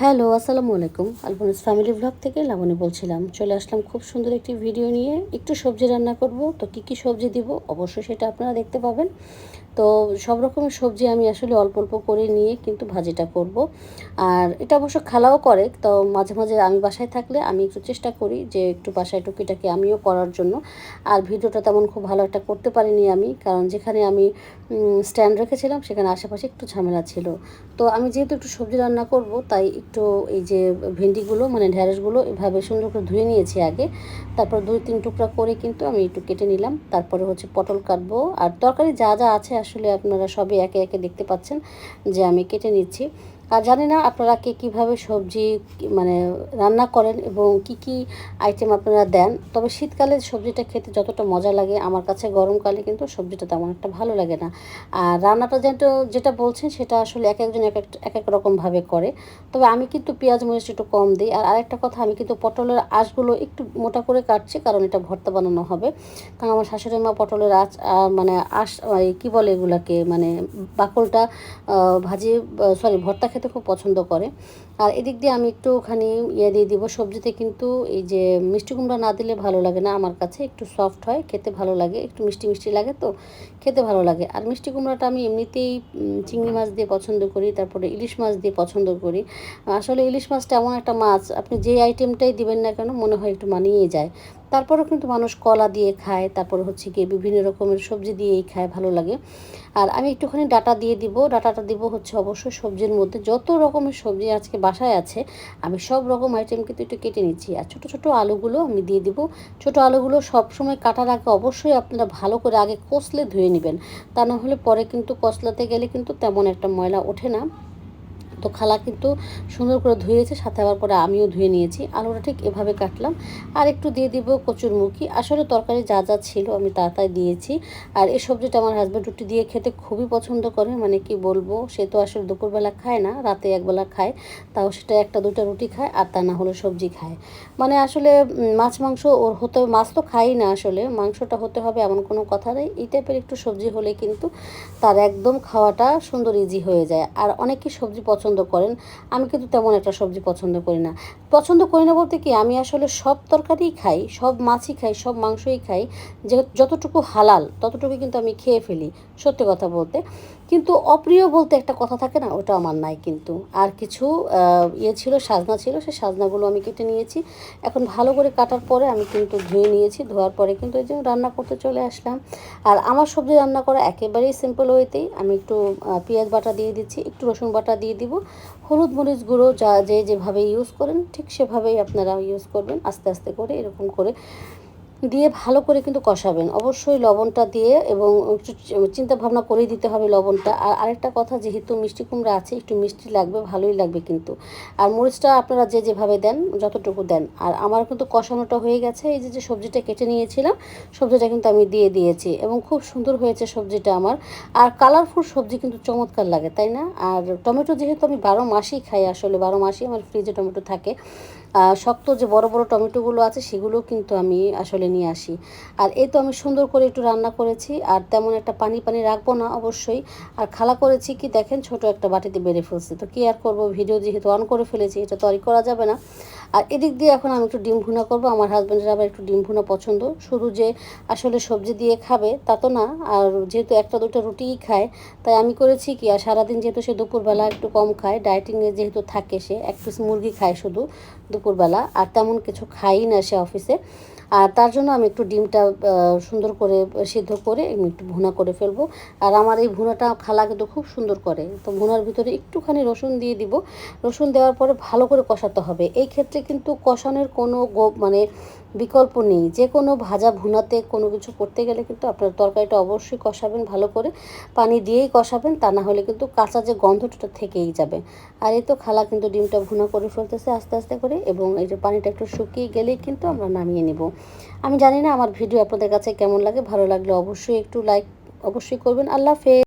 Hello, আসসালামু আলাইকুম। আলবনিস family blog থেকে লাবণী বলছিলাম, চলে আসলাম খুব সুন্দর একটি ভিডিও নিয়ে। একটু সবজি রান্না করব, তো কী কী সবজি দিব? অবশ্যই সেটা আপনারা দেখতে পাবেন। তো সব রকমের সবজি আমি আসলে অল্প অল্প করে নিয়ে কিন্তু ভাজিটা করব। আর এটা অবশ্য খালাও করে, তো মাঝে মাঝে আমি বাসায় থাকলে আমি একটু চেষ্টা করি যে একটু বাসায় টুকিটাকে আমিও করার জন্য। আর ভিডিওটা তেমন খুব ভালো একটা করতে পারিনি আমি, কারণ যেখানে আমি স্ট্যান্ড রেখেছিলাম সেখানে আশেপাশে একটু ঝামেলা ছিল। তো আমি যেহেতু একটু সবজি রান্না করব, তাই একটু এই যে ভেন্ডিগুলো মানে ঢ্যাঁড়সগুলো এভাবে সুন্দর করে ধুয়ে নিয়েছি আগে। তারপর দুই তিন টুকরা করে কিন্তু আমি একটু কেটে নিলাম। তারপরে হচ্ছে পটল কাটবো। আর তরকারি যা যা আছে আসলে আপনারা সবই একে একে দেখতে পাচ্ছেন যে আমি কেটে নিচ্ছি। আর জানি না আপনারা কে কীভাবে সবজি মানে রান্না করেন এবং কি কি আইটেম আপনারা দেন, তবে শীতকালে সবজিটা খেতে যতটা মজা লাগে, আমার কাছে গরমকালে কিন্তু সবজিটা তেমন একটা ভালো লাগে না। আর রান্নাটা যেটা যেটা বলছেন সেটা আসলে এক একজন এক এক এক রকমভাবে করে। তবে আমি কিন্তু পেঁয়াজ মরিচ একটু কম দিই। আর আরেকটা কথা, আমি কিন্তু পটলের আঁশগুলো একটু মোটা করে কাটছি, কারণ এটা ভর্তা বানানো হবে। কারণ আমার শাশুড়ি মা পটলের আঁচ মানে আঁশ কী বলে এগুলাকে মানে বাকলটা ভাজি সরি ভর্তা খেতে খুব পছন্দ করে। আর এদিক দিয়ে আমি একটু একটুখানি ইয়ে দিয়ে দিব। সবজিতে কিন্তু এই যে মিষ্টি কুমড়া না দিলে ভালো লাগে না আমার কাছে। একটু সফট হয়, খেতে ভালো লাগে, একটু মিষ্টি মিষ্টি লাগে তো খেতে ভালো লাগে। আর মিষ্টি কুমড়াটা আমি এমনিতেই চিংড়ি মাছ দিয়ে পছন্দ করি, তারপরে ইলিশ মাছ দিয়ে পছন্দ করি। আসলে ইলিশ মাছটা এমন একটা মাছ, আপনি যে আইটেমটাই দিবেন না কেন, মনে হয় একটু মানিয়ে যায়। তারপরেও কিন্তু মানুষ কলা দিয়ে খায়, তারপর হচ্ছে গিয়ে বিভিন্ন রকমের সবজি দিয়েই খায়, ভালো লাগে। আর আমি একটুখানি ডাটা দিয়ে দিব, ডাটাটা দিব হচ্ছে অবশ্যই সবজির মধ্যে। যত রকমের সবজি আজকে বাসায় আছে, আমি সব রকম আইটেম কিন্তু একটু কেটে নিচ্ছি। আর ছোটো ছোটো আলুগুলো আমি দিয়ে দিব। ছোটো আলুগুলো সবসময় কাটার আগে অবশ্যই আপনারা ভালো করে আগে কষলে ধুয়ে নেবেন। তা না হলে পরে কিন্তু কষলাতে গেলে কিন্তু তেমন একটা ময়লা ওঠে না। তো খালা কিন্তু সুন্দর করে ধুয়েছে, সাথে আবার পরে আমিও ধুয়ে নিয়েছি। আলুটা ঠিক এভাবে কাটলাম। আর একটু দিয়ে দিব কচুরমুখী আসলে তরকারি যা যা ছিল আমি তাড়াতাড়ি দিয়েছি। আর এই সবজিটা আমার হাজব্যান্ড রুটি দিয়ে খেতে খুবই পছন্দ করে। মানে কি বলব, সে তো আসলে দুপুরবেলা খায় না, রাতে একবেলা খায়। তাও সেটা একটা দুটা রুটি খায় আর তা না হলে সবজি খায়। মানে আসলে মাছ মাংস ওর হতে মাছ তো খাই না আসলে। মাংসটা হতে হবে এমন কোনো কথা নেই। এই টাইপের একটু সবজি হলে কিন্তু তার একদম খাওয়াটা সুন্দর ইজি হয়ে যায়। আর অনেকে সবজি পছন্দ পছন্দ করেন, আমি কিন্তু তেমন একটা সবজি পছন্দ করি না। পছন্দ করি না বলতে কি, আমি আসলে সব তরকারিই খাই, সব মাছই খাই, সব মাংসই খাই, যে যতটুকু হালাল ততটুকু কিন্তু আমি খেয়ে ফেলি, সত্যি কথা বলতে। কিন্তু অপ্রিয় বলতে একটা কথা থাকে না, ওটা আমার নাই কিন্তু। আর কিছু ইয়ে ছিল, সাজনা ছিল, সেই সাজনাগুলো আমি কেটে নিয়েছি। এখন ভালো করে কাটার পরে আমি কিন্তু ধুয়ে নিয়েছি, ধোয়ার পরে কিন্তু এই যে রান্না করতে চলে আসলাম। আর আমার সবজি রান্না করা একেবারেই সিম্পল ওয়েতেই আমি একটু পেঁয়াজ বাটা দিয়ে দিচ্ছি, একটু রসুন বাটা দিয়ে দিব। হলুদ, মরিচ গুঁড়ো যা, যে যেভাবে ইউজ করেন, ঠিক সেভাবেই আপনারা ইউজ করবেন, আস্তে আস্তে করে এরকম করে। দিয়ে ভালো করে কিন্তু কষাবেন। অবশ্যই লবণটা দিয়ে এবং চিন্তা ভাবনা করেই দিতে হবে লবণটা। আর আরেকটা কথা, যেহেতু মিষ্টি কুমড়া আছে, একটু মিষ্টি লাগবে, ভালোই লাগবে কিন্তু। আর মরিচটা আপনারা যে যেভাবে দেন, যতটুকু দেন। আর আমার কিন্তু কষানোটা হয়ে গেছে, এই যে যে সবজিটা কেটে নিয়েছিলাম, সবজিটা কিন্তু আমি দিয়ে দিয়েছি। এবং খুব সুন্দর হয়েছে সবজিটা আমার। আর কালারফুল সবজি কিন্তু চমৎকার লাগে, তাই না? আর টমেটো যেহেতু আমি বারো মাসেই খাই আসলে, বারো মাসই আমার ফ্রিজে টমেটো থাকে। শক্ত যে বড় বড় টমেটোগুলো আছে সেগুলোও কিন্তু আমি আসলে নিয়ে আসি। আর এই তো আমি সুন্দর করে একটু রান্না করেছি, আর তেমন একটা পানি পানি রাখব না অবশ্যই। আর খালা করেছি কি দেখেন, ছোট একটা বাটিতে বেড়ে ফেলছি। তো কি আর করব, ভিডিও যেহেতু অন করে ফেলেছি, এটা তো আর করা যাবে না। আর এদিক দিয়ে এখন আমি একটু ডিম ভুনা করব, আমার হাজব্যান্ডের আবার একটু ডিম ভুনা পছন্দ। শুধু যে আসলে সবজি দিয়ে খাবে তা তো না, আর যেহেতু একটা দুটো রুটিই খায়, তাই আমি করেছি কি, আর সারাদিন যেহেতু সে দুপুরবেলা একটু কম খায় ডায়েটিংয়ে যেহেতু থাকে সে, এক পিস মুরগি খায় শুধু দুপুরবেলা, আর তেমন কিছু খাই না সে অফিসে আর তার জন্য আমি একটু ডিমটা সুন্দর করে সিদ্ধ করে আমি একটু ভুনা করে ফেলব। আর আমার এই ভুনাটা খালা কিন্তু খুব সুন্দর করে। তো ভুনার ভিতরে একটুখানি রসুন দিয়ে দিব। রসুন দেওয়ার পরে ভালো করে কষাতে হবে। এই ক্ষেত্রে কিন্তু কষানোর কোনো মানে বিকল্প নেই। যে কোনো ভাজা ভুনাতে কোনো কিছু করতে গেলে কিন্তু আপনার তরকারিটা অবশ্যই কষাবেন ভালো করে। পানি দিয়েই কষাবেন, তা না হলে কিন্তু কাঁচা যে গন্ধটা থেকেই যাবে। আর এই তো খালা কিন্তু ডিমটা ভুনা করে ফেলতেছে আস্তে আস্তে করে এবং এই যে পানিটা একটু শুকিয়ে গেলেই কিন্তু আমরা নামিয়ে নেব। আমি জানি না আমার ভিডিও আপনাদের কাছে কেমন লাগে, ভালো লাগলে অবশ্যই একটু লাইক অবশ্যই করবেন। আল্লাহ হাফেজ।